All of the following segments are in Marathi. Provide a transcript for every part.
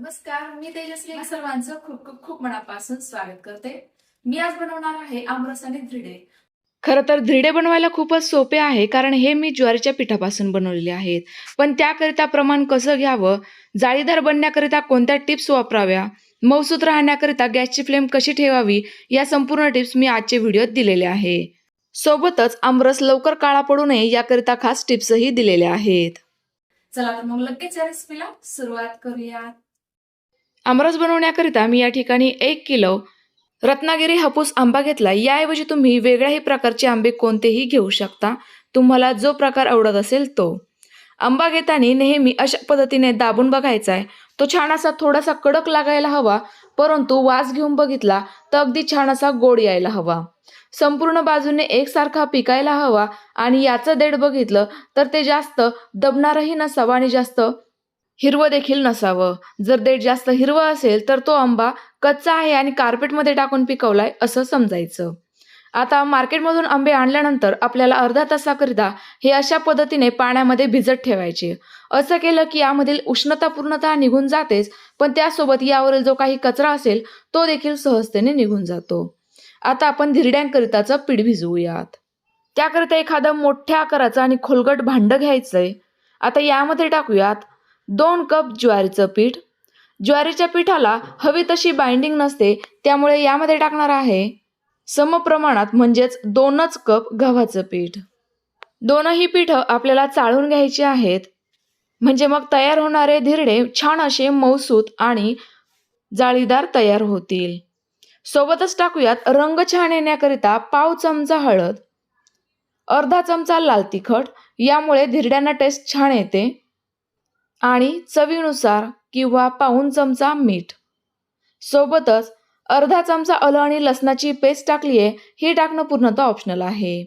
नमस्कार मी तेजस्वी सर्वांचं खूप खूप खूप मनापासून स्वागत करते. मी आज बनवणार आहे आमरस आणि धिरडे खरं तर धिरडे बनवायला खूपच सोपे आहे कारण हे मी ज्वारीच्या पिठापासून बनवलेले आहेत. पण त्याकरिता प्रमाण कसं घ्यावं? जाळीदार बनण्याकरिता कोणत्या टिप्स वापराव्या? मऊसूत राहण्याकरिता गॅसची फ्लेम कशी ठेवावी? या संपूर्ण टिप्स मी आजच्या व्हिडिओत दिलेल्या आहे. सोबतच आमरस लवकर काळा पडू नये याकरिता खास टिप्सही दिलेल्या आहेत. चला तर मग लगेच रेसिपीला सुरुवात करूयात. आमरस बनवण्याकरिता मी या ठिकाणी एक किलो रत्नागिरी हापूस आंबा घेतला. याऐवजी तुम्ही वेगळ्याही प्रकारचे आंबे कोणतेही घेऊ शकता. तुम्हाला जो प्रकार आवडत असेल तो. आंबा घेताना नेहमी अशा पद्धतीने दाबून बघायचा आहे. तो छान असा थोडासा कडक लागायला हवा परंतु वास घेऊन बघितला तर अगदी छान असा गोड यायला हवा. संपूर्ण बाजूने एकसारखा पिकायला हवा आणि याचं देठ बघितलं तर ते जास्त दबणारही नसावं आणि जास्त हिरवं देखील नसावं. जर देठ जास्त हिरवं असेल तर तो आंबा कच्चा आहे आणि कार्पेटमध्ये टाकून पिकवलाय असं समजायचं. आता मार्केटमधून आंबे आणल्यानंतर आपल्याला अर्धा तासाकरिता हे अशा पद्धतीने पाण्यामध्ये भिजत ठेवायचे. असं केलं की यामधील उष्णता पूर्णतः निघून जातेच पण त्यासोबत यावरील जो काही कचरा असेल तो देखील सहजतेने निघून जातो. आता आपण धिरड्यांकरिताचं पीठ भिजवूयात. त्याकरिता एखादं मोठ्या आकाराचं आणि खोलगट भांडं घ्यायचंय. आता यामध्ये टाकूयात दोन कप ज्वारीचं पीठ. ज्वारीच्या पिठाला हवी तशी बाइंडिंग नसते त्यामुळे यामध्ये टाकणार आहे समप्रमाणात म्हणजेच दोनच कप गव्हाचं पीठ. दोनही पीठं आपल्याला चाळून घ्यायची आहेत. म्हणजे मग तयार होणारे धिरडे छान असे मौसूत आणि जाळीदार तयार होतील. सोबतच टाकूयात रंग छान येण्याकरिता पाव चमचा हळद. अर्धा चमचा लाल तिखट. यामुळे धिरड्यांना टेस्ट छान येते. आणि चवीनुसार किंवा पाऊन चमचा मीठ. सोबतच अर्धा चमचा अलं आणि लसणाची पेस्ट टाकली आहे ही टाकणं पूर्णतः ऑप्शनल आहे.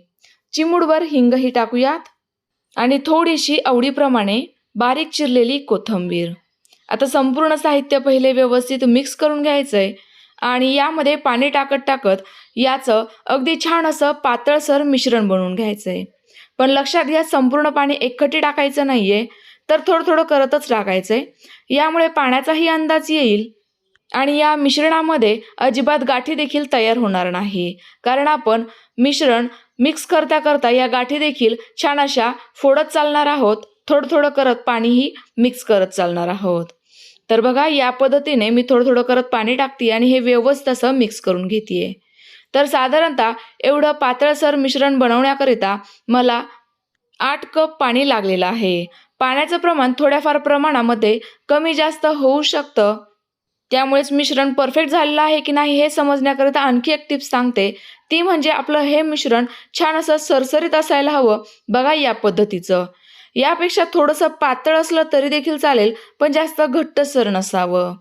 चिमूडवर हिंगही टाकूयात. आणि थोडीशी आवडीप्रमाणे बारीक चिरलेली कोथिंबीर. आता संपूर्ण साहित्य पहिले व्यवस्थित मिक्स करून घ्यायचं आहे आणि यामध्ये पाणी टाकत टाकत याचं अगदी छान असं पातळसर मिश्रण बनवून घ्यायचं आहे पण लक्षात घ्या संपूर्ण पाणी एकखटी टाकायचं नाही आहे तर थोडं थोडं करतच टाकायचं आहे यामुळे पाण्याचाही अंदाज येईल आणि या मिश्रणामध्ये अजिबात गाठी देखील तयार होणार नाही. कारण आपण मिश्रण मिक्स करता करता या गाठी देखील छान अशा फोडत चालणार आहोत. थोडं थोडं करत पाणीही मिक्स करत चालणार आहोत. तर बघा या पद्धतीने मी थोडं थोडं करत पाणी टाकते आणि हे व्यवस्थित असं मिक्स करून घेते तर साधारणतः एवढं पातळसर मिश्रण बनवण्याकरिता मला आठ कप पाणी लागलेलं आहे. पाण्याचं प्रमाण थोड्याफार प्रमाणामध्ये कमी जास्त होऊ शकतं. त्यामुळेच मिश्रण परफेक्ट झालेलं आहे की नाही हे समजण्याकरिता आणखी एक टिप्स सांगते. ती म्हणजे आपलं हे मिश्रण छान असं सरसरीत असायला हवं. बघा या पद्धतीचं. यापेक्षा थोडंसं पातळ असलं तरी देखील चालेल पण जास्त घट्टसर नसावं.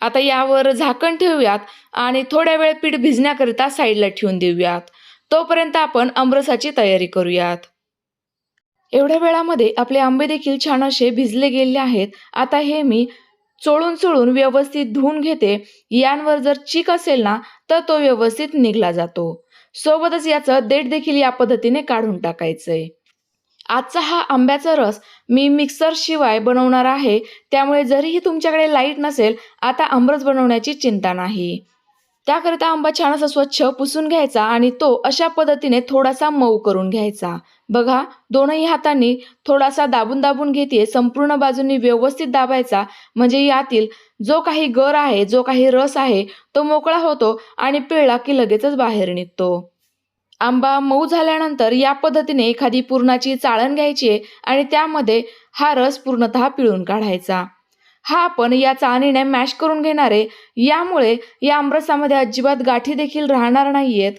आता यावर झाकण ठेवूयात आणि थोड्या वेळ पीठ भिजण्याकरिता साईडला ठेवून देऊयात. तोपर्यंत आपण आमरसाची तयारी करूयात. एवढ्या वेळामध्ये आपले आंबे देखील छान असे भिजले गेले आहेत. आता हे मी चोळून चोळून व्यवस्थित धुवून घेते. यांवर जर चीक असेल ना तर तो व्यवस्थित निघला जातो. सोबतच याचं देठ देखील या पद्धतीने काढून टाकायचंय. आजचा हा आंब्याचा रस मी मिक्सरशिवाय बनवणार आहे. त्यामुळे जरीही तुमच्याकडे लाइट नसेल आता आमरस बनवण्याची चिंता नाही. त्याकरिता आंबा छान असा स्वच्छ पुसून घ्यायचा आणि तो अशा पद्धतीने थोडासा मऊ करून घ्यायचा. बघा दोनही हातांनी थोडासा दाबून दाबून घेते संपूर्ण बाजूनी व्यवस्थित दाबायचा. म्हणजे यातील जो काही गर आहे जो काही रस आहे तो मोकळा होतो आणि पिळला की लगेचच बाहेर निघतो. आंबा मऊ झाल्यानंतर या पद्धतीने एखादी पुरणाची चाळण घ्यायची आहे आणि त्यामध्ये हा रस पूर्णतः पिळून काढायचा. हा आपण याचा चाळणीने मॅश करून घेणार आहे. यामुळे या आमरसामध्ये अजिबात गाठी देखील राहणार नाहीयेत.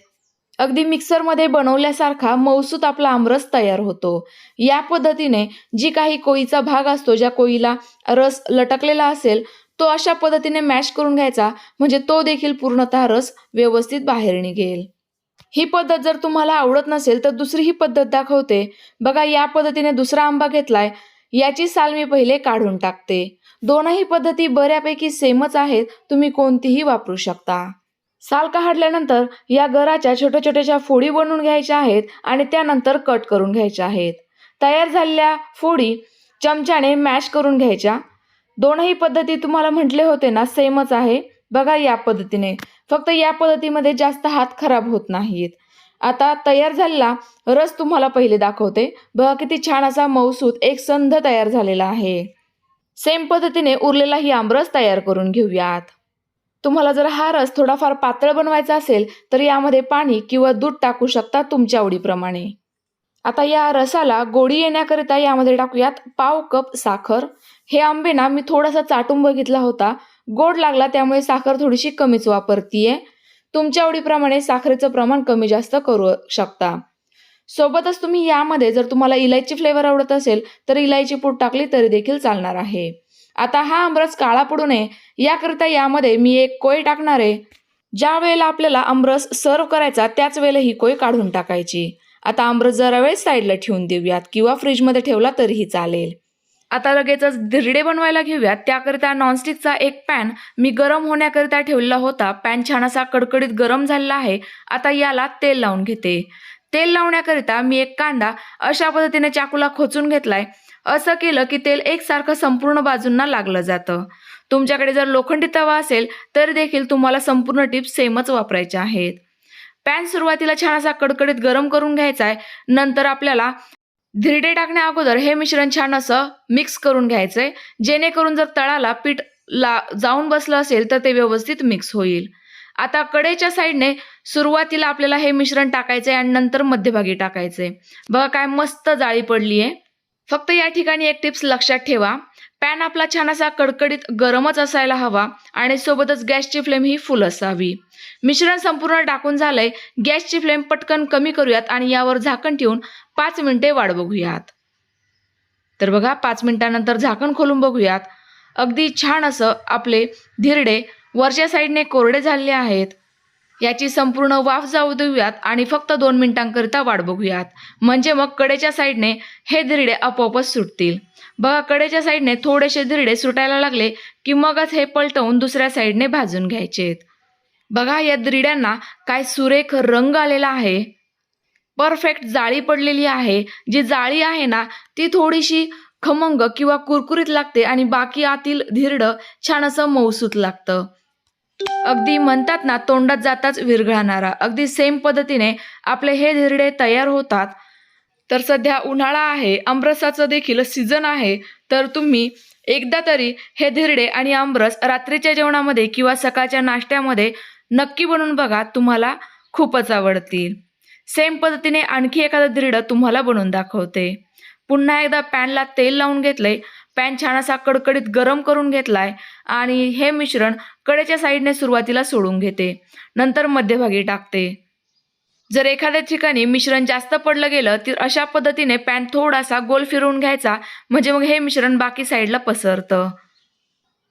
अगदी मिक्सरमध्ये बनवल्यासारखा मौसूत आपला आमरस तयार होतो. या पद्धतीने जी काही कोळीचा भाग असतो ज्या कोळीला रस लटकलेला असेल तो अशा पद्धतीने मॅश करून घ्यायचा म्हणजे तो देखील पूर्णतः रस व्यवस्थित बाहेर निघेल ही पद्धत जर तुम्हाला आवडत नसेल तर दुसरी ही पद्धत दाखवते. बघा या पद्धतीने दुसरा आंबा घेतलाय. याची साल मी पहिले काढून टाकते. दोनही पद्धती बऱ्यापैकी सेमच आहेत तुम्ही कोणतीही वापरू शकता. साल काढल्यानंतर या गराच्या छोट्या छोट्याशा फोडी बनवून घ्यायच्या आहेत आणि त्यानंतर कट करून घ्यायच्या आहेत. तयार झालेल्या फोडी चमच्याने मॅश करून घ्यायच्या. दोनही पद्धती तुम्हाला म्हटले होते ना सेमच आहे. बघा या पद्धतीने. फक्त या पद्धतीमध्ये जास्त हात खराब होत नाहीत. आता तयार झालेला रस तुम्हाला पहिले दाखवते. बघा किती छान असा मौसूद एक संध तयार झालेला आहे. सेम पद्धतीने उरलेला ही आमरस तयार करून घेऊयात. तुम्हाला जर हा रस थोडाफार पातळ बनवायचा असेल तर यामध्ये पाणी किंवा दूध टाकू शकता तुमच्या आवडीप्रमाणे. आता या रसाला गोडी येण्याकरिता यामध्ये टाकूयात पाव कप साखर. हे आंबे ना मी थोडासा चाटून बघितला होता. गोड लागला त्यामुळे साखर थोडीशी कमीच वापरतीये. तुमच्या आवडीप्रमाणे साखरेचं प्रमाण कमी जास्त करू शकता. सोबतच तुम्ही यामध्ये जर तुम्हाला इलायची फ्लेवर आवडत असेल तर इलायची पूड टाकली तरी देखील चालणार आहे. आता हा आमरस काळा पडू नये याकरिता यामध्ये मी एक कोय टाकणार आहे. ज्या वेळेला आपल्याला आमरस सर्व करायचा त्याच वेळेला ही कोय काढून टाकायची. आता आमरस जरा वेळ साईडला ठेवून देऊयात किंवा फ्रीजमध्ये ठेवला तरीही चालेल. आता लगेचच धिरडे बनवायला घेऊयात. त्याकरिता नॉनस्टिकचा एक पॅन मी गरम होण्याकरिता ठेवलेला होता. पॅन छान असा कडकडीत गरम झालेला आहे. आता याला तेल लावून घेते. तेल लावण्याकरिता मी एक कांदा अशा पद्धतीने चाकूला खोचून घेतलाय. असं केलं की तेल एकसारखं संपूर्ण बाजूंना लागलं जातं. तुमच्याकडे जर लोखंडी तवा असेल तर देखील तुम्हाला संपूर्ण टिप्स सेमच वापरायच्या आहेत. पॅन सुरुवातीला छान असा कडकडीत गरम करून घ्यायचा आहे नंतर आपल्याला धिरडे टाकण्या अगोदर हे मिश्रण छान असं मिक्स करून घ्यायचंय. जेणेकरून जर तळाला पीठ ला जाऊन बसलं असेल तर ते व्यवस्थित मिक्स होईल. आता कडेच्या साईडने सुरुवातीला आपल्याला हे मिश्रण टाकायचंय आणि नंतर मध्यभागी टाकायचंय. बघा काय मस्त जाळी पडली आहे फक्त या ठिकाणी एक टिप्स लक्षात ठेवा. पॅन आपला छान असा कडकडीत गरमच असायला हवा आणि सोबतच गॅसची फ्लेम ही फुल असावी. मिश्रण संपूर्ण टाकून झालंय. गॅसची फ्लेम पटकन कमी करूयात आणि यावर झाकण ठेवून पाच मिनिटे वाढ बघूयात. तर बघा पाच मिनिटानंतर झाकण खोलून बघूयात. अगदी छान असं आपले धिरडे वरच्या साईडने कोरडे झालेले आहेत. याची संपूर्ण वाफ जाऊ देऊयात आणि फक्त दोन मिनिटांकरिता वाट बघूयात. म्हणजे मग कडेच्या साईडने हे धिरडे आपोआपच सुटतील. बघा कडेच्या साईडने थोडेसे धिरडे सुटायला लागले की मगच हे पलटवून दुसऱ्या साईडने भाजून घ्यायचे बघा या धिरड्यांना काय सुरेख रंग आलेला आहे. परफेक्ट जाळी पडलेली आहे. जी जाळी आहे ना ती थोडीशी खमंग किंवा कुरकुरीत लागते आणि बाकी आतील धिरडं छान असं मऊसूत लागतं. अगदी म्हणतात ना तोंडात जाताच विरघळणारा. अगदी सेम पद्धतीने आपले हे धिरडे तयार होतात. तर सध्या उन्हाळा आहे आमरसाचं देखील सीझन आहे. तर तुम्ही एकदा तरी हे धिरडे आणि आमरस रात्रीच्या जेवणामध्ये किंवा सकाळच्या नाश्त्यामध्ये नक्की बनवून बघा तुम्हाला खूपच आवडतील. सेम पद्धतीने आणखी एखादं धिरडं तुम्हाला बनवून दाखवते. पुन्हा एकदा पॅनला तेल लावून घेतलंय. पॅन छान असा कडकडीत गरम करून घेतलाय आणि हे मिश्रण कडेच्या साईडने सुरुवातीला सोडून घेते. नंतर मध्यभागी टाकते. जर एखाद्या ठिकाणी मिश्रण जास्त पडलं गेलं तर अशा पद्धतीने पॅन थोडासा गोल फिरवून घ्यायचा. म्हणजे मग हे मिश्रण बाकी साईडला पसरतं.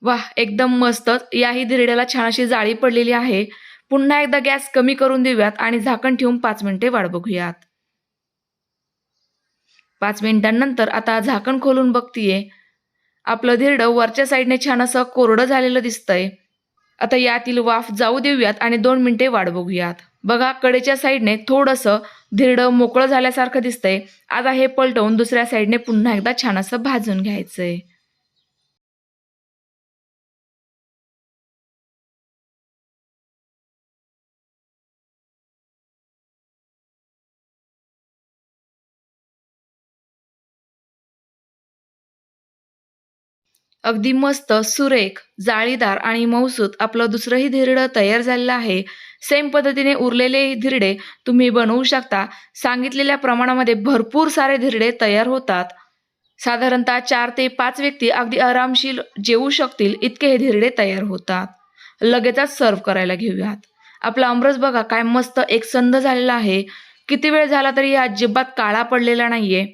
वाह एकदम मस्तच याही धिरड्याला छान अशी जाळी पडलेली आहे. पुन्हा एकदा गॅस कमी करून देऊयात आणि झाकण ठेवून पाच मिनिटे वाढ बघूयात. पाच मिनिटांनंतर आता झाकण खोलून बघतीये. आपलं धिरडं वरच्या साईडने छान असं कोरडं झालेलं दिसतंय. आता यातील वाफ जाऊ देऊयात आणि दोन मिनिटे वाढ बघूयात. बघा कडेच्या साईडने थोडंसं धिरडं मोकळं झाल्यासारखं दिसतंय. आता हे पलटवून दुसऱ्या साईडने पुन्हा एकदा छान असं भाजून घ्यायचंय. अगदी मस्त सुरेख जाळीदार आणि मऊसूत आपलं दुसरंही धिरडं तयार झालेलं आहे. सेम पद्धतीने उरलेले धिरडे तुम्ही बनवू शकता. सांगितलेल्या प्रमाणामध्ये भरपूर सारे धिरडे तयार होतात. साधारणतः चार ते पाच व्यक्ती अगदी आरामशीर जेवू शकतील इतके हे धिरडे तयार होतात. लगेचच सर्व करायला घेऊयात. आपला अमरस बघा काय मस्त एकसंध झालेला आहे. किती वेळ झाला तरी अजिबात काळा पडलेला नाहीये.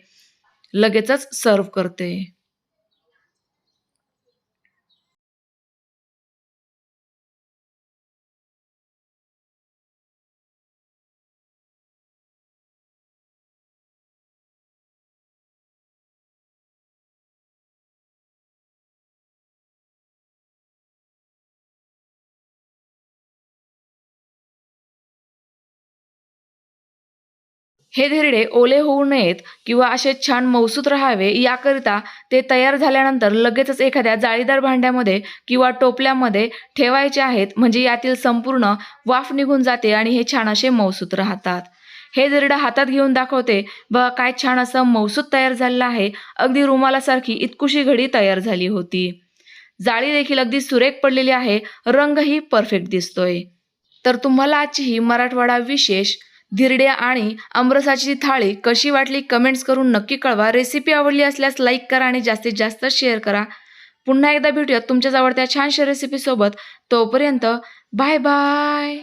लगेचच सर्व करते. हे धिरडे ओले होऊ नयेत किंवा असे छान मौसूत राहावे याकरिता ते तयार झाल्यानंतर लगेचच एखाद्या जाळीदार भांड्यामध्ये किंवा टोपल्यामध्ये ठेवायचे आहेत म्हणजे यातील संपूर्ण वाफ निघून जाते आणि हे छान असे मौसूत राहतात. हे धिरडं हातात घेऊन दाखवते बघा काय छान असं मौसूत तयार झालेलं आहे. अगदी रुमालासारखी इतकुशी घडी तयार झाली होती. जाळी देखील अगदी सुरेख पडलेली आहे. रंगही परफेक्ट दिसतोय. तर तुम्हाला आजची ही मराठवाडा विशेष धिरड्या आणि आमरसाची थाळी कशी वाटली कमेंट्स करून नक्की कळवा. रेसिपी आवडली असल्यास लाईक करा आणि जास्तीत जास्त शेअर करा. पुन्हा एकदा भेटूयात तुमच्याच आवडत्या छानशा रेसिपीसोबत तोपर्यंत बाय बाय